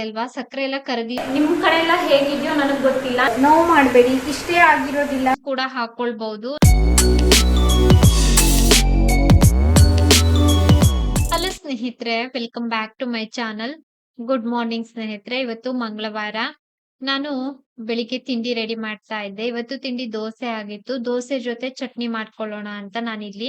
ಅಲ್ವಾ ಸಕ್ಕರೆ ಎಲ್ಲ ಕರಗಿ ನಿಮ್ ಕಡೆ ಎಲ್ಲ ಹೇಗಿದೆಯೋ ನನಗ್ ಗೊತ್ತಿಲ್ಲ. ನೋವು ಮಾಡಬೇಡಿ ಇಷ್ಟೇ ಆಗಿರೋದಿಲ್ಲ. ಕೂಡ ಹಾಕೊಳ್ಬಹುದು ಹಲೋ ಸ್ನೇಹಿತರೆ welcome back to my channel good morning ಸ್ನೇಹಿತರೆ ಇವತ್ತು ಮಂಗಳವಾರ. ನಾನು ಬೆಳಿಗ್ಗೆ ತಿಂಡಿ ರೆಡಿ ಮಾಡ್ತಾ ಇದ್ದೆ. ಇವತ್ತು ತಿಂಡಿ ದೋಸೆ ಆಗಿತ್ತು. ದೋಸೆ ಜೊತೆ ಚಟ್ನಿ ಮಾಡ್ಕೊಳ್ಳೋಣ ಅಂತ ನಾನಿಲ್ಲಿ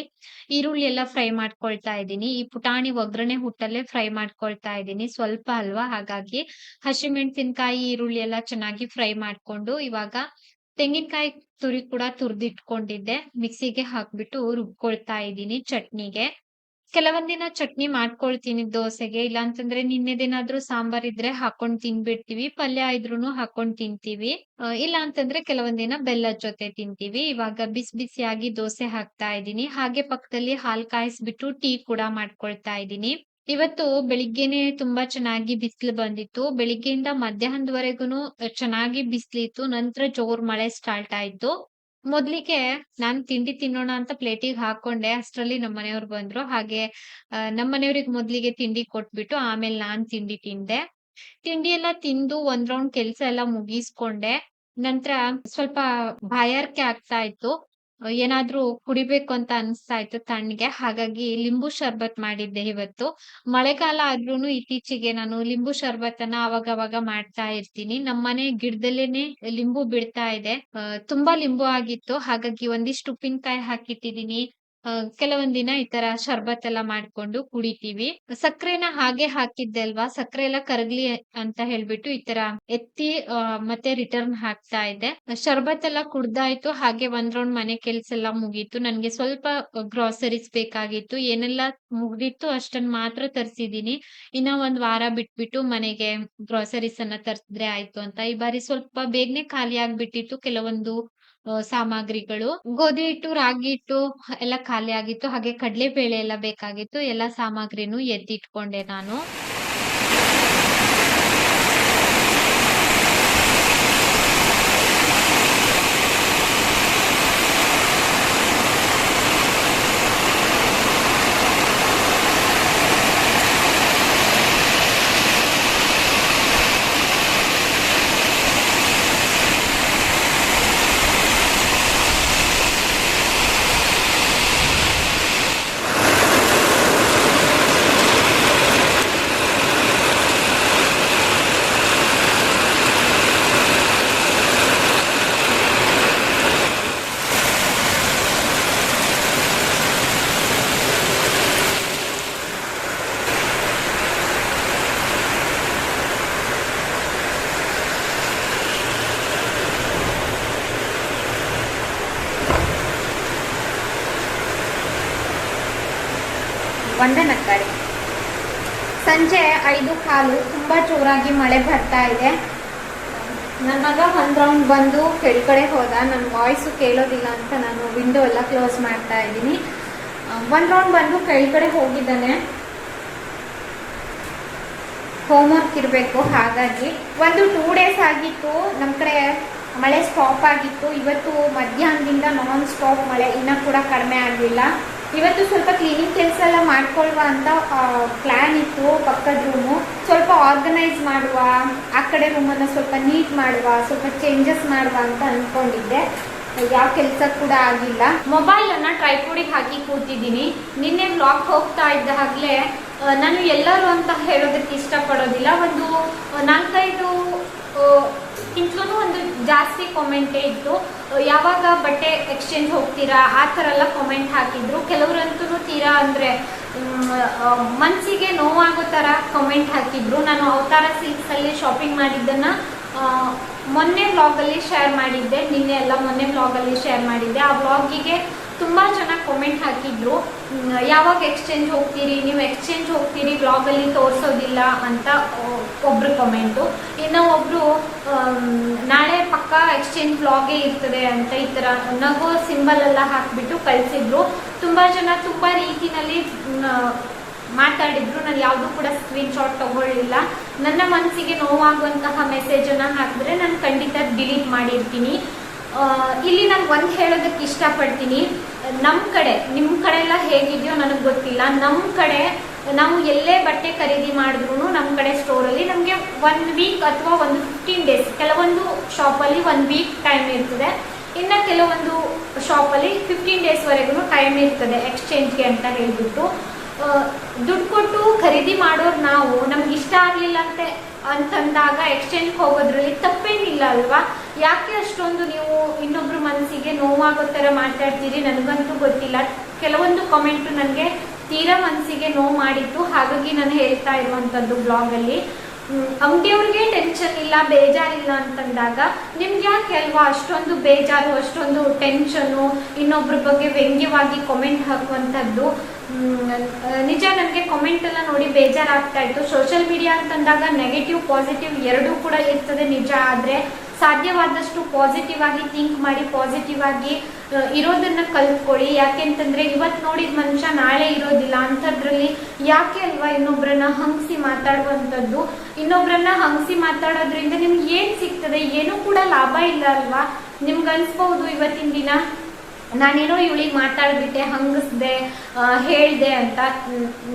ಈರುಳ್ಳಿ ಎಲ್ಲ ಫ್ರೈ ಮಾಡ್ಕೊಳ್ತಾ ಇದ್ದೀನಿ. ಈ ಪುಟಾಣಿ ಒಗ್ಗರಣೆ ಹುಟ್ಟಲ್ಲೇ ಫ್ರೈ ಮಾಡ್ಕೊಳ್ತಾ ಇದ್ದೀನಿ. ಸ್ವಲ್ಪ ಅಲ್ವಾ? ಹಾಗಾಗಿ ಹಸಿಮೆಣಸಿನ್ಕಾಯಿ, ಈರುಳ್ಳಿ ಎಲ್ಲ ಚೆನ್ನಾಗಿ ಫ್ರೈ ಮಾಡ್ಕೊಂಡು ಇವಾಗ ತೆಂಗಿನಕಾಯಿ ತುರಿ ಕೂಡ ತುರಿದಿಟ್ಕೊಂಡಿದ್ದೆ. ಮಿಕ್ಸಿಗೆ ಹಾಕ್ಬಿಟ್ಟು ರುಬ್ಕೊಳ್ತಾ ಇದ್ದೀನಿ ಚಟ್ನಿಗೆ. ಕೆಲವೊಂದಿನ ಚಟ್ನಿ ಮಾಡ್ಕೊಳ್ತೀನಿ ದೋಸೆಗೆ ಇಲ್ಲ ಅಂತಂದ್ರೆ ನಿನ್ನೆದೇನಾದ್ರೂ ಸಾಂಬಾರ್ ಇದ್ರೆ ಹಾಕೊಂಡ್ ತಿನ್ಬಿಡ್ತೀವಿ, ಪಲ್ಯ ಇದ್ರೂನು ಹಾಕೊಂಡ್ ತಿಂತೀವಿ. ಇಲ್ಲ ಅಂತಂದ್ರೆ ಕೆಲವೊಂದಿನ ಬೆಲ್ಲದ ಜೊತೆ ತಿಂತೀವಿ. ಇವಾಗ ಬಿಸಿ ಬಿಸಿಯಾಗಿ ದೋಸೆ ಹಾಕ್ತಾ ಇದ್ದೀನಿ. ಹಾಗೆ ಪಕ್ಕದಲ್ಲಿ ಹಾಲ್ ಕಾಯಿಸ್ಬಿಟ್ಟು ಟೀ ಕೂಡ ಮಾಡ್ಕೊಳ್ತಾ ಇದ್ದೀನಿ. ಇವತ್ತು ಬೆಳಿಗ್ಗೆನೆ ತುಂಬಾ ಚೆನ್ನಾಗಿ ಬಿಸಿಲು ಬಂದಿತ್ತು. ಬೆಳಿಗ್ಗೆಯಿಂದ ಮಧ್ಯಾಹ್ನದವರೆಗೂ ಚೆನ್ನಾಗಿ ಬಿಸಿಲಿತ್ತು. ನಂತರ ಜೋರ್ ಮಳೆ ಸ್ಟಾರ್ಟ್ ಆಯ್ತು. ಮೊದ್ಲಿಗೆ ನಾನ್ ತಿಂಡಿ ತಿನ್ನೋಣ ಅಂತ ಪ್ಲೇಟಿಗೆ ಹಾಕೊಂಡೆ, ಅಷ್ಟ್ರಲ್ಲಿ ನಮ್ಮ ಮನೆಯವ್ರು ಬಂದ್ರು. ಹಾಗೆ ನಮ್ಮ ಮನೆಯವ್ರಿಗೆ ಮೊದ್ಲಿಗೆ ತಿಂಡಿ ಕೊಟ್ಬಿಟ್ಟು ಆಮೇಲೆ ನಾನ್ ತಿಂಡಿ ತಿಂದೆ. ತಿಂಡಿ ಎಲ್ಲ ತಿಂದು ಒಂದ್ ರೌಂಡ್ ಕೆಲ್ಸ ಎಲ್ಲ ಮುಗಿಸ್ಕೊಂಡೆ. ನಂತರ ಸ್ವಲ್ಪ ಬಾಯಾರಿಕೆ ಆಗ್ತಾ ಇತ್ತು. ಏನಾದ್ರೂ ಕುಡಿಬೇಕು ಅಂತ ಅನ್ಸ್ತಾ ಇತ್ತು ತಣ್ಣಗೆ. ಹಾಗಾಗಿ ಲಿಂಬು ಶರ್ಬತ್ ಮಾಡಿದ್ದೆ ಇವತ್ತು. ಮಳೆಗಾಲ ಆದ್ರೂನು ಇತ್ತೀಚೆಗೆ ನಾನು ಲಿಂಬು ಶರ್ಬತ್ತನ್ನ ಅವಾಗ ಅವಾಗ ಮಾಡ್ತಾ ಇರ್ತೀನಿ. ನಮ್ಮನೆ ಗಿಡದಲ್ಲೇನೆ ಲಿಂಬು ಬಿಡ್ತಾ ಇದೆ. ತುಂಬಾ ಲಿಂಬು ಆಗಿತ್ತು. ಹಾಗಾಗಿ ಒಂದಿಷ್ಟು ಉಪ್ಪಿನಕಾಯಿ ಹಾಕಿಟ್ಟಿದೀನಿ. ಆ, ಕೆಲವೊಂದ್ ದಿನ ಈ ತರ ಶರ್ಬತ್ ಎಲ್ಲ ಮಾಡ್ಕೊಂಡು ಕುಡಿತೀವಿ. ಸಕ್ಕರೆನ ಹಾಗೆ ಹಾಕಿದ್ದೆ ಅಲ್ವಾ? ಸಕ್ಕರೆ ಎಲ್ಲ ಕರಗ್ಲಿ ಅಂತ ಹೇಳ್ಬಿಟ್ಟು ಈ ತರ ಎತ್ತಿ ಮತ್ತೆ ರಿಟರ್ನ್ ಹಾಕ್ತಾ ಇದೆ ಶರ್ಬತ್ ಎಲ್ಲ ಕುಡ್ದಾಯ್ತು ಹಾಗೆ ಒಂದ್ ರೌಂಡ್ ಮನೆ ಕೆಲ್ಸ ಎಲ್ಲ ಮುಗೀತು. ನನ್ಗೆ ಸ್ವಲ್ಪ ಗ್ರಾಸರೀಸ್ ಬೇಕಾಗಿತ್ತು. ಏನೆಲ್ಲ ಮುಗ್ದಿತ್ತು ಅಷ್ಟನ್ ಮಾತ್ರ ತರ್ಸಿದೀನಿ. ಇನ್ನ ಒಂದ್ ವಾರ ಬಿಟ್ಬಿಟ್ಟು ಮನೆಗೆ ಗ್ರಾಸರೀಸ್ ಅನ್ನ ತರ್ಸಿದ್ರೆ ಆಯ್ತು ಅಂತ. ಈ ಬಾರಿ ಸ್ವಲ್ಪ ಬೇಗನೆ ಖಾಲಿ ಆಗ್ಬಿಟ್ಟಿತ್ತು. ಕೆಲವೊಂದು ಸಾಮಗ್ರಿಗಳು. ಗೋಧಿ ಹಿಟ್ಟು, ರಾಗಿ ಹಿಟ್ಟು ಎಲ್ಲ ಖಾಲಿ ಆಗಿತ್ತು ಹಾಗೆ ಕಡಲೆಬೇಳೆ ಎಲ್ಲ ಬೇಕಾಗಿತ್ತು. ಎಲ್ಲ ಸಾಮಗ್ರಿನೂ ಎತ್ತಿಟ್ಕೊಂಡೆ ನಾನು. ನಕ್ಕಾಡಿ ಸಂಜೆ ಐದು ಕಾಲು ತುಂಬ ಜೋರಾಗಿ ಮಳೆ ಬರ್ತಾ ಇದೆ. ನನ್ನ ಮಗ ಒಂದು ರೌಂಡ್ ಬಂದು ಕೆಳಗಡೆ ಹೋದ. ನನ್ನ ವಾಯ್ಸು ಕೇಳೋದಿಲ್ಲ ಅಂತ ನಾನು ವಿಂಡೋ ಎಲ್ಲ ಕ್ಲೋಸ್ ಮಾಡ್ತಾ ಇದ್ದೀನಿ. ಒಂದು ರೌಂಡ್ ಬಂದು ಕೆಳಗಡೆ ಹೋಗಿದ್ದಾನೆ. ಹೋಮ್ವರ್ಕ್ ಇರಬೇಕು, ಹಾಗಾಗಿ. ಒಂದು ಟೂ ಡೇಸ್ ಆಗಿತ್ತು. ನಮ್ಮ ಕಡೆ ಮಳೆ ಸ್ಟಾಪ್ ಆಗಿತ್ತು. ಇವತ್ತು ಮಧ್ಯಾಹ್ನದಿಂದ ನಾನ್ ಸ್ಟಾಪ್ ಮಳೆ. ಇನ್ನೂ ಕೂಡ ಕಡಿಮೆ ಆಗಲಿಲ್ಲ. ಇವತ್ತು ಸ್ವಲ್ಪ ಕ್ಲೀನಿಂಗ್ ಕೆಲಸ ಎಲ್ಲ ಮಾಡ್ಕೊಳ್ಳುವ ಅಂತ ಪ್ಲ್ಯಾನ್ ಇತ್ತು ಪಕ್ಕದ ರೂಮು ಸ್ವಲ್ಪ ಆರ್ಗನೈಸ್ ಮಾಡುವ, ಆ ಕಡೆ ರೂಮನ್ನು ಸ್ವಲ್ಪ ನೀಟ್ ಮಾಡುವ, ಸ್ವಲ್ಪ ಚೇಂಜಸ್ ಮಾಡುವ ಅಂತ ಅಂದ್ಕೊಂಡಿದ್ದೆ ಯಾವ ಕೆಲಸ ಕೂಡ ಆಗಿಲ್ಲ. ಮೊಬೈಲ್ ಅನ್ನ ಟ್ರೈಪೋಡಿಗೆ ಹಾಕಿ ಕೂತಿದ್ದೀನಿ. ನಿನ್ನೆ ಬ್ಲಾಗ್ ಹೋಗ್ತಾ ಇದ್ದ ಹಾಗಲೇ ನಾನು ಎಲ್ಲರೂ ಅಂತ ಹೇಳೋದಕ್ಕೆ ಇಷ್ಟಪಡೋದಿಲ್ಲ. ಒಂದು ನಾಲ್ಕೈದು ಇಂತಲೂ ಒಂದು ಜಾಸ್ತಿ ಕಾಮೆಂಟೇ ಇತ್ತು. ಯಾವಾಗ ಬಟ್ಟೆ ಎಕ್ಸ್ಚೇಂಜ್ ಹೋಗ್ತೀರಾ? ಆ ಥರ ಎಲ್ಲ ಕಾಮೆಂಟ್ ಹಾಕಿದ್ರು. ಕೆಲವರಂತೂ ತೀರಾ ಅಂದರೆ ಮನಸ್ಸಿಗೆ ನೋವಾಗೋ ಥರ ಕಾಮೆಂಟ್ ಹಾಕಿದ್ರು. ನಾನು ಅವತಾರ ಸಿಲ್ಕ್ಸಲ್ಲಿ ಶಾಪಿಂಗ್ ಮಾಡಿದ್ದನ್ನು ಮೊನ್ನೆ ಬ್ಲಾಗಲ್ಲಿ ಶೇರ್ ಮಾಡಿದ್ದೆ. ನಿನ್ನೆ ಎಲ್ಲ ಮೊನ್ನೆ ಬ್ಲಾಗಲ್ಲಿ ಶೇರ್ ಮಾಡಿದ್ದೆ. ಆ ವ್ಲಾಗಿಗೆ ತುಂಬ ಚೆನ್ನಾಗಿ ಕಾಮೆಂಟ್ ಹಾಕಿದ್ರು. ಯಾವಾಗ ಎಕ್ಸ್ಚೇಂಜ್ ಹೋಗ್ತೀರಿ ನೀವು ಎಕ್ಸ್ಚೇಂಜ್ ಹೋಗ್ತೀರಿ ವ್ಲಾಗಲ್ಲಿ ತೋರಿಸೋದಿಲ್ಲ ಅಂತ ಒಬ್ರು ಕಮೆಂಟು ಇನ್ನ ಒಬ್ರು ನಾಳೆ ಪಕ್ಕ ಎಕ್ಸ್ಚೇಂಜ್ ಬ್ಲಾಗೇ ಇರ್ತದೆ ಅಂತ ಈ ಥರ ನಗೋ ಸಿಂಬಲ್ ಎಲ್ಲ ಹಾಕ್ಬಿಟ್ಟು ಕಳಿಸಿದ್ರು. ತುಂಬ ಜನ ತುಂಬ ರೀತಿನಲ್ಲಿ ಮ್, ಮಾತಾಡಿದ್ರು. ನಾನು ಯಾವುದು ಕೂಡ ಸ್ಕ್ರೀನ್ ಶಾಟ್ ತಗೊಳ್ಳಿಲ್ಲ. ನನ್ನ ಮನಸ್ಸಿಗೆ ನೋವಾಗುವಂತಹ ಮೆಸೇಜನ್ನು ಹಾಕಿದ್ರೆ ನಾನು ಖಂಡಿತ ಡಿಲೀಟ್ ಮಾಡಿರ್ತೀನಿ. ಇಲ್ಲಿ ನಾನು ಒಂದು ಹೇಳೋದಕ್ಕೆ ಇಷ್ಟಪಡ್ತೀನಿ. ನಮ್ಮ ಕಡೆ ನಿಮ್ಮ ಕಡೆ ಎಲ್ಲ ಹೇಗಿದೆಯೋ ನನಗೆ ಗೊತ್ತಿಲ್ಲ. ನಮ್ಮ ಕಡೆ ನಾವು ಎಲ್ಲೇ ಬಟ್ಟೆ ಖರೀದಿ ಮಾಡಿದ್ರು ನಮ್ಮ ಕಡೆ ಸ್ಟೋರಲ್ಲಿ ನಮಗೆ ಒನ್ ವೀಕ್ ಅಥವಾ ಒಂದು ಫಿಫ್ಟೀನ್ ಡೇಸ್ ಕೆಲವೊಂದು ಶಾಪಲ್ಲಿ ಒನ್ ವೀಕ್ ಟೈಮ್ ಇರ್ತದೆ. ಇನ್ನು ಕೆಲವೊಂದು ಶಾಪಲ್ಲಿ ಫಿಫ್ಟೀನ್ ಡೇಸ್ವರೆಗೂ ಟೈಮ್ ಇರ್ತದೆ ಎಕ್ಸ್ಚೇಂಜ್ಗೆ ಅಂತ ಹೇಳಿಬಿಟ್ಟು. ದುಡ್ಡು ಕೊಟ್ಟು ಖರೀದಿ ಮಾಡೋರು ನಾವು, ನಮ್ಗೆ ಇಷ್ಟ ಆಗಲಿಲ್ಲ ಅಂತ, ಅಂತಂದಾಗ ಎಕ್ಸ್ಚೇಂಜ್ ಹೋಗೋದ್ರಲ್ಲಿ ತಪ್ಪೇನಿಲ್ಲ ಅಲ್ವಾ? ಯಾಕೆ ಅಷ್ಟೊಂದು ನೀವು ಇನ್ನೊಬ್ರ ಮನಸ್ಸಿಗೆ ನೋವಾಗೋ ಥರ ಮಾತಾಡ್ತೀರಿ ನನಗಂತೂ ಗೊತ್ತಿಲ್ಲ. ಕೆಲವೊಂದು ಕಾಮೆಂಟು ನನಗೆ ತೀರಾ ಮನಸ್ಸಿಗೆ ನೋವು ಮಾಡಿತ್ತು ಹಾಗಾಗಿ ನಾನು ಹೇಳ್ತಾ ಇರುವಂಥದ್ದು ಬ್ಲಾಗಲ್ಲಿ ಅಂಗಡಿಯವ್ರಿಗೆ ಟೆನ್ಷನ್ ಇಲ್ಲ, ಬೇಜಾರಿಲ್ಲ ಅಂತಂದಾಗ ನಿಮ್ಗೆ ಯಾಕೆ ಅಲ್ವಾ? ಅಷ್ಟೊಂದು ಬೇಜಾರು, ಅಷ್ಟೊಂದು ಟೆನ್ಷನು ಇನ್ನೊಬ್ರ ಬಗ್ಗೆ ವ್ಯಂಗ್ಯವಾಗಿ ಕಾಮೆಂಟ್ ಹಾಕುವಂಥದ್ದು ನಿಜ ನನಗೆ ಕಾಮೆಂಟ್ ಎಲ್ಲ ನೋಡಿ ಬೇಜಾರಾಗ್ತಾ ಇತ್ತು. ಸೋಷಿಯಲ್ ಮೀಡಿಯಾ ಅಂತಂದಾಗ ನೆಗೆಟಿವ್ ಪಾಸಿಟಿವ್ ಎರಡೂ ಕೂಡ ಇರ್ತದೆ ನಿಜ ಆದರೆ. ಸಾಧ್ಯವಾದಷ್ಟು ಪಾಸಿಟಿವ್ ಆಗಿ ಥಿಂಕ್ ಮಾಡಿ ಪಾಸಿಟಿವ್ ಆಗಿ ಇರೋದನ್ನ ಕಲ್ತ್ಕೊಳ್ಳಿ. ಯಾಕೆಂತಂದ್ರೆ ಇವತ್ತು ನೋಡಿದ ಮನುಷ್ಯ ನಾಳೆ ಇರೋದಿಲ್ಲ. ಅಂಥದ್ರಲ್ಲಿ ಯಾಕೆ ಅಲ್ವಾ ಇನ್ನೊಬ್ಬರನ್ನ ಹಂಗಸಿ ಮಾತಾಡುವಂಥದ್ದು? ಇನ್ನೊಬ್ಬರನ್ನ ಹಂಗಸಿ ಮಾತಾಡೋದ್ರಿಂದ ನಿಮ್ಗೆ ಏನು ಸಿಗ್ತದೆ? ಏನೂ ಕೂಡ ಲಾಭ ಇಲ್ಲ ಅಲ್ವಾ? ನಿಮ್ಗೆ ಅನ್ಸ್ಬಹುದು ಇವತ್ತಿನ ದಿನ? ನಾನೇನೋ ಇವಳಿಗೆ ಮಾತಾಡ್ಬಿಟ್ಟೆ, ಹಂಗಿಸ್ದೆ ಹೇಳ್ದೆ ಅಂತ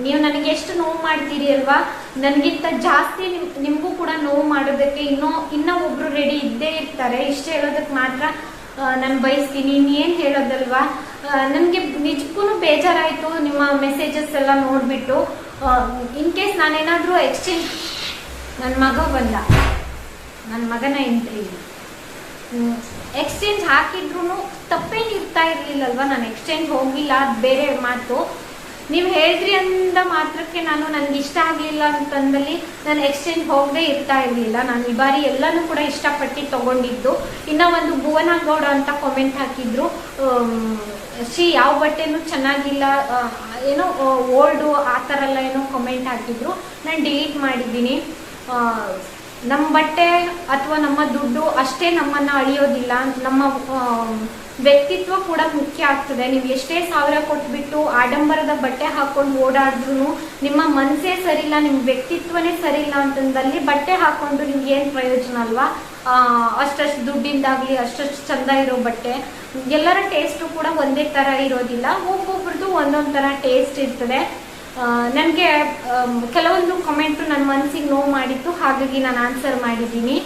ನೀವು ನನಗೆ ಎಷ್ಟು ನೋವು ಮಾಡ್ತೀರಿ ಅಲ್ವಾ? ನನಗಿಂತ ಜಾಸ್ತಿ ನಿಮ್, ನಿಮಗೂ ಕೂಡ ನೋವು ಮಾಡೋದಕ್ಕೆ ಇನ್ನೂ ಇನ್ನೂ ಒಬ್ರು ರೆಡಿ ಇದ್ದೇ ಇರ್ತಾರೆ. ಇಷ್ಟು ಹೇಳೋದಕ್ಕೆ ಮಾತ್ರ ನಾನು ಬಯಸ್ತೀನಿ. ಇನ್ನೇನು ಹೇಳೋದಲ್ವಾ? ನನಗೆ ನಿಜಕ್ಕೂ ಬೇಜಾರಾಯಿತು ನಿಮ್ಮ ಮೆಸೇಜಸ್ ಎಲ್ಲ ನೋಡಿಬಿಟ್ಟು. ಇನ್ ಕೇಸ್ ನಾನೇನಾದರೂ ಎಕ್ಸ್ಚೇಂಜ್ ನನ್ನ ಮಗ ಬಂದ. ನನ್ನ ಮಗನ ಎಂಟ್ರಿ ಎಕ್ಸ್ಚೇಂಜ್ ಹಾಕಿದ್ರು ತಪ್ಪೇನು ಇರ್ತಾ ಇರಲಿಲ್ಲಲ್ವ? ನಾನು ಎಕ್ಸ್ಚೇಂಜ್ ಹೋಗಿಲ್ಲ, ಅದು ಬೇರೆ ಮಾತು. ನೀವು ಹೇಳಿದ್ರಿ ಅಂದ ಮಾತ್ರಕ್ಕೆ ನಾನು ನನಗೆ ಇಷ್ಟ ಆಗಲಿಲ್ಲ ಅಂತಂದಲ್ಲಿ ನಾನು ಎಕ್ಸ್ಚೇಂಜ್ ಹೋಗದೆ ಇರ್ತಾ ಇರಲಿಲ್ಲ. ನಾನು ಈ ಬಾರಿ ಎಲ್ಲನೂ ಕೂಡ ಇಷ್ಟಪಟ್ಟು ತಗೊಂಡಿದ್ದು. ಇನ್ನೂ ಒಂದು ಭುವನ ಗೌಡ ಅಂತ ಕಾಮೆಂಟ್ ಹಾಕಿದ್ರು. ಶ್ರೀ ಯಾವ ಬಟ್ಟೆನು ಚೆನ್ನಾಗಿಲ್ಲ ಏನೋ ಓಲ್ಡು ಆ ಥರ ಎಲ್ಲ ಏನೋ ಕಾಮೆಂಟ್ ಹಾಕಿದ್ರು. ನಾನು ಡಿಲೀಟ್ ಮಾಡಿದ್ದೀನಿ. ನಮ್ಮ ಬಟ್ಟೆ ಅಥವಾ ನಮ್ಮ ದುಡ್ಡು ಅಷ್ಟೇ ನಮ್ಮನ್ನು ಅಳಿಯೋದಿಲ್ಲ. ನಮ್ಮ ವ್ಯಕ್ತಿತ್ವ ಕೂಡ ಮುಖ್ಯ ಆಗ್ತದೆ. ನೀವು ಎಷ್ಟೇ ಸಾವಿರ ಕೊಟ್ಬಿಟ್ಟು ಆಡಂಬರದ ಬಟ್ಟೆ ಹಾಕೊಂಡು ಓಡಾಡಿದ್ರು ನಿಮ್ಮ ಮನಸ್ಸೇ ಸರಿಯಿಲ್ಲ, ನಿಮ್ಮ ವ್ಯಕ್ತಿತ್ವನೇ ಸರಿಯಿಲ್ಲ ಅಂತಂದಲ್ಲಿ ಬಟ್ಟೆ ಹಾಕೊಂಡು ನಿಮ್ಗೆ ಏನು ಪ್ರಯೋಜನ ಅಲ್ವಾ? ಅಷ್ಟಷ್ಟು ದುಡ್ಡಿಂದಾಗಲಿ, ಅಷ್ಟಷ್ಟು ಚಂದ ಇರೋ ಬಟ್ಟೆ. ಎಲ್ಲರ ಟೇಸ್ಟು ಕೂಡ ಒಂದೇ ಥರ ಇರೋದಿಲ್ಲ. ಒಬ್ಬೊಬ್ರದ್ದು ಒಂದೊಂದು ಥರ ಟೇಸ್ಟ್ ಇರ್ತದೆ. ನನಗೆ ಕೆಲವೊಂದು ಕಮೆಂಟು ನನ್ನ ಮನಸ್ಸಿಗೆ ನೋವು ಮಾಡಿತ್ತು, ಹಾಗಾಗಿ ನಾನು ಆನ್ಸರ್ ಮಾಡಿದ್ದೀನಿ.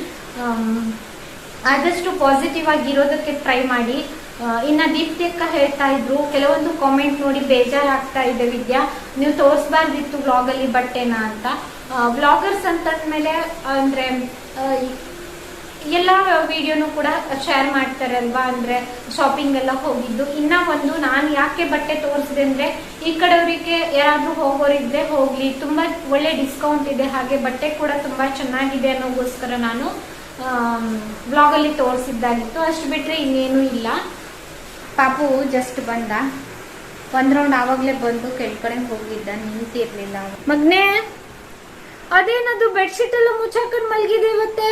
ಆದಷ್ಟು ಪಾಸಿಟಿವ್ ಆಗಿ ಇರೋದಕ್ಕೆ ಟ್ರೈ ಮಾಡಿ. ಇನ್ನು ದೀಪ್ತಿ ಅಕ್ಕ ಹೇಳ್ತಾ ಇದ್ರು, ಕೆಲವೊಂದು ಕಾಮೆಂಟ್ ನೋಡಿ ಬೇಜಾರಾಗ್ತಾ ಇದೆ ವಿದ್ಯಾ. ನೀವು ತೋರಿಸ್ಬಾರ್ದಿತ್ತು ವ್ಲಾಗಲ್ಲಿ ಬಟ್ಟೆನ ಅಂತ. ಬ್ಲಾಗರ್ಸ್ ಅಂತಂದ್ಮೇಲೆ ಅಂದರೆ ಎಲ್ಲ ವಿಡಿಯೋನು ಕೂಡ ಶೇರ್ ಮಾಡ್ತಾರೆ ಅಲ್ವಾ? ಅಂದರೆ ಶಾಪಿಂಗ್ ಎಲ್ಲ ಹೋಗಿದ್ದು. ಇನ್ನ ಒಂದು ನಾನು ಯಾಕೆ ಬಟ್ಟೆ ತೋರಿಸಿದೆ ಅಂದರೆ ಈ ಕಡೆಯವರಿಗೆ ಯಾರಾದರೂ ಹೋಗೋರಿದ್ರೆ ಹೋಗಲಿ. ತುಂಬ ಒಳ್ಳೆ ಡಿಸ್ಕೌಂಟ್ ಇದೆ. ಹಾಗೆ ಬಟ್ಟೆ ಕೂಡ ತುಂಬ ಚೆನ್ನಾಗಿದೆ ಅನ್ನೋಗೋಸ್ಕರ ನಾನು ಬ್ಲಾಗಲ್ಲಿ ತೋರಿಸಿದ್ದಾಗಿತ್ತು. ಅಷ್ಟು ಬಿಟ್ಟರೆ ಇನ್ನೇನು ಇಲ್ಲ. ಪಾಪು ಜಸ್ಟ್ ಬಂದ. ಒಂದ್ ರೌಂಡ್ ಆವಾಗಲೇ ಬಂದು ಕೆಳಗಡೆ ಹೋಗಿದ್ದ. ನಿಂತಿರ್ಲಿಲ್ಲ ಮಗ್ನೆ, ಅದೇನದು ಬೆಡ್ಶೀಟ್ ಎಲ್ಲ ಮುಚ್ಚಾಕೊಂಡು ಮಲಗಿದೆ ಇವತ್ತೆ?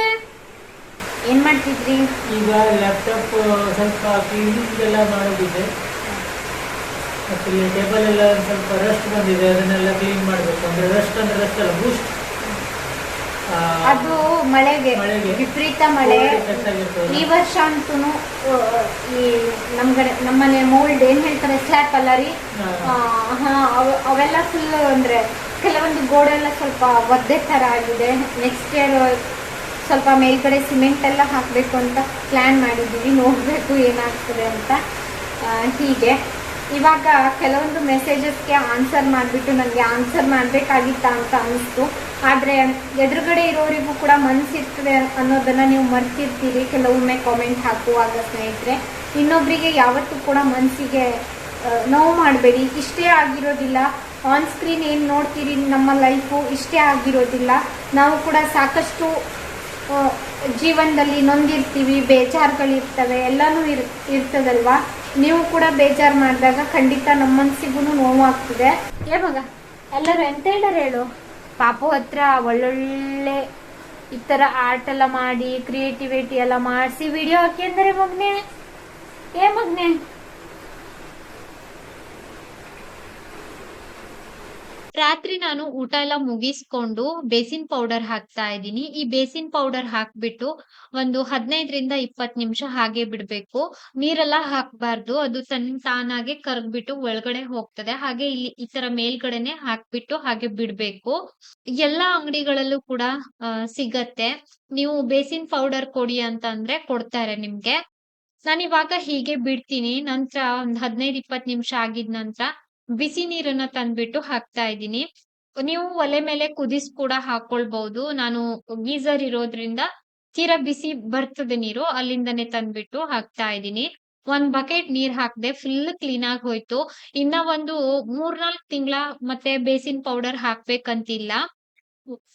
ಏನ್ ಮಾಡ್ತಿದ್ರಿ? ಈಗ ಲ್ಯಾಪ್ಟಾಪ್ ಸ್ವಲ್ಪ ಕ್ಲೀನಿಂಗ್ ಎಲ್ಲ ಮಾಡೋದಿದೆ. ಮತ್ತು ಇಲ್ಲಿ ಟೇಬಲ್ ಎಲ್ಲ ಸ್ವಲ್ಪ ರಸ್ಟ್ ಬಂದಿದೆ ಅದನ್ನೆಲ್ಲ ಕ್ಲೀನ್ ಮಾಡಬೇಕು. ಅಂದ್ರೆ ರಸ್ಟ್ ಅಂದರೆ ರಸ್ಟ್ ಅಲ್ಲ ಬೂಸ್ಟ್ ಅದು ಮಳೆಗೆ. ವಿಪರೀತ ಮಳೆ. ಈ ವರ್ಷ ಅಂತೂ ಈ ನಮ್ಗಡೆ ನಮ್ಮನೆ ಮೋಲ್ಡ್ ಏನ್ ಹೇಳ್ತಾರೆ? ಸ್ಲ್ಯಾಪ್ ಅಲ್ಲ ರೀ? ಆ, ಹಾ, ಅವ- ಅವೆಲ್ಲ ಫುಲ್ ಅಂದ್ರೆ ಕೆಲವೊಂದು ಗೋಡೆ ಎಲ್ಲ ಸ್ವಲ್ಪ ಒದ್ದೆ ಥರ ಆಗಿದೆ. ನೆಕ್ಸ್ಟ್ ಇಯರ್ ಸ್ವಲ್ಪ ಮೇಲ್ಗಡೆ ಸಿಮೆಂಟ್ ಎಲ್ಲ ಹಾಕಬೇಕು ಅಂತ ಪ್ಲ್ಯಾನ್ ಮಾಡಿದ್ದೀವಿ. ನೋಡಬೇಕು ಏನಾಗ್ತದೆ ಅಂತ. ಹೀಗೆ. ಇವಾಗ ಕೆಲವೊಂದು ಮೆಸೇಜಸ್ಗೆ ಆನ್ಸರ್ ಮಾಡಿಬಿಟ್ಟು ನನಗೆ ಆನ್ಸರ್ ಮಾಡಬೇಕಾಗಿತ್ತ ಅಂತ ಅನಿಸ್ತು ಆದರೆ ಎದುರುಗಡೆ ಇರೋರಿಗೂ ಕೂಡ ಮನಸ್ಸಿರ್ತದೆ ಅನ್ನೋದನ್ನು ನೀವು ಮರ್ತಿರ್ತೀರಿ. ಕೆಲವೊಮ್ಮೆ ಕಾಮೆಂಟ್ ಹಾಕುವಾಗ ಸ್ನೇಹಿತರೆ. ಇನ್ನೊಬ್ಬರಿಗೆ ಯಾವತ್ತೂ ಕೂಡ ಮನಸ್ಸಿಗೆ ನೋವು ಮಾಡಬೇಡಿ. ಇಷ್ಟೇ ಆಗಿರೋದಿಲ್ಲ. ಆನ್ ಸ್ಕ್ರೀನ್ ಏನು ನೋಡ್ತೀರಿ? ನಮ್ಮ ಲೈಫು ಇಷ್ಟೇ ಆಗಿರೋದಿಲ್ಲ. ನಾವು ಕೂಡ ಸಾಕಷ್ಟು ಜೀವನದಲ್ಲಿ ನೊಂದಿರ್ತೀವಿ, ಬೇಜಾರುಗಳಿರ್ತವೆ, ಎಲ್ಲನೂ ಇರ್, ಇರ್ತದಲ್ವಾ? ನೀವು ಕೂಡ ಬೇಜಾರು ಮಾಡಿದಾಗ ಖಂಡಿತ ನಮ್ಮ ಮನಸ್ಸಿಗೂ ನೋವು ಏ ಮಗ, ಎಲ್ಲರೂ ಎಂತ ಹೇಳಾರ ಹೇಳು? ಪಾಪು ಹತ್ರ ಒಳ್ಳೊಳ್ಳೆ ಈ ಥರ ಆರ್ಟ್ ಎಲ್ಲ ಮಾಡಿ ಕ್ರಿಯೇಟಿವಿಟಿ ಎಲ್ಲ ಮಾಡಿಸಿ ವಿಡಿಯೋ ಹಾಕಿ ಅಂದರೆ ಮಗ್ನೆ? ಏ ಮಗ್ನೆ? ರಾತ್ರಿ ನಾನು ಊಟ ಎಲ್ಲ ಮುಗಿಸ್ಕೊಂಡು ಬೇಸಿನ್ ಪೌಡರ್ ಹಾಕ್ತಾ ಇದ್ದೀನಿ. ಈ ಬೇಸಿನ್ ಪೌಡರ್ ಹಾಕ್ಬಿಟ್ಟು ಒಂದು ಹದಿನೈದರಿಂದ ಇಪ್ಪತ್ತು ನಿಮಿಷ ಹಾಗೆ ಬಿಡಬೇಕು. ನೀರೆಲ್ಲ ಹಾಕ್ಬಾರ್ದು. ಅದು ತನ್ನ ತಾನಾಗೆ ಕರಗ್ಬಿಟ್ಟು ಒಳಗಡೆ ಹೋಗ್ತದೆ. ಹಾಗೆ ಇಲ್ಲಿ ಈ ತರ ಮೇಲ್ಗಡೆನೆ ಹಾಕ್ಬಿಟ್ಟು ಹಾಗೆ ಬಿಡ್ಬೇಕು. ಎಲ್ಲಾ ಅಂಗಡಿಗಳಲ್ಲೂ ಕೂಡ ಸಿಗತ್ತೆ. ನೀವು ಬೇಸಿನ್ ಪೌಡರ್ ಕೊಡಿ ಅಂತ ಅಂದ್ರೆ ಕೊಡ್ತಾರೆ ನಿಮ್ಗೆ. ನಾನಿವಾಗ ಹೀಗೆ ಬಿಡ್ತೀನಿ. ನಂತರ ಒಂದ್ ಹದಿನೈದು ಇಪ್ಪತ್ತು ನಿಮಿಷ ಆಗಿದ ನಂತರ ಬಿಸಿ ನೀರನ್ನ ತಂದ್ಬಿಟ್ಟು ಹಾಕ್ತಾ ಇದ್ದೀನಿ. ನೀವು ಒಲೆ ಮೇಲೆ ಕುದಿಸ್ ಕೂಡ ಹಾಕೊಳ್ಬಹುದು. ನಾನು ಗೀಸರ್ ಇರೋದ್ರಿಂದ ತೀರಾ ಬಿಸಿ ಬರ್ತದೆ ನೀರು, ಅಲ್ಲಿಂದನೆ ತಂದ್ಬಿಟ್ಟು ಹಾಕ್ತಾ ಇದ್ದೀನಿ. ಒಂದ್ ಬಕೆಟ್ ನೀರ್ ಹಾಕ್ದೆ ಫುಲ್ ಕ್ಲೀನ್ ಆಗಿ ಹೋಯ್ತು. ಇನ್ನ ಒಂದು ಮೂರ್ನಾಲ್ಕು ತಿಂಗಳ ಮತ್ತೆ ಬೇಸಿನ್ ಪೌಡರ್ ಹಾಕ್ಬೇಕಂತಿಲ್ಲ.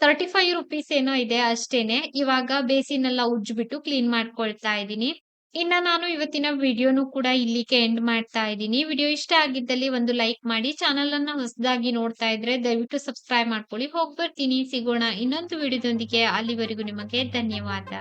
ತರ್ಟಿ ಫೈವ್ ರುಪೀಸ್ ಏನೋ ಇದೆ ಅಷ್ಟೇನೆ. ಇವಾಗ ಬೇಸಿನ್ ಎಲ್ಲ ಉಜ್ಬಿಟ್ಟು ಕ್ಲೀನ್ ಮಾಡ್ಕೊಳ್ತಾ ಇದ್ದೀನಿ. ಇನ್ನ ನಾನು ಇವತ್ತಿನ ವಿಡಿಯೋನು ಕೂಡ ಇಲ್ಲಿಗೆ ಎಂಡ್ ಮಾಡ್ತಾ ಇದ್ದೀನಿ. ವಿಡಿಯೋ ಇಷ್ಟ ಆಗಿದ್ದಲ್ಲಿ ಒಂದು ಲೈಕ್ ಮಾಡಿ ಚಾನಲ್ ಅನ್ನ ಹೊಸದಾಗಿ ನೋಡ್ತಾ ಇದ್ರೆ ದಯವಿಟ್ಟು ಸಬ್ಸ್ಕ್ರೈಬ್ ಮಾಡ್ಕೊಳ್ಳಿ. ಹೋಗ್ಬರ್ತೀನಿ. ಸಿಗೋಣ ಇನ್ನೊಂದು ವಿಡಿಯೋದೊಂದಿಗೆ. ಅಲ್ಲಿವರೆಗೂ ನಿಮಗೆ ಧನ್ಯವಾದ.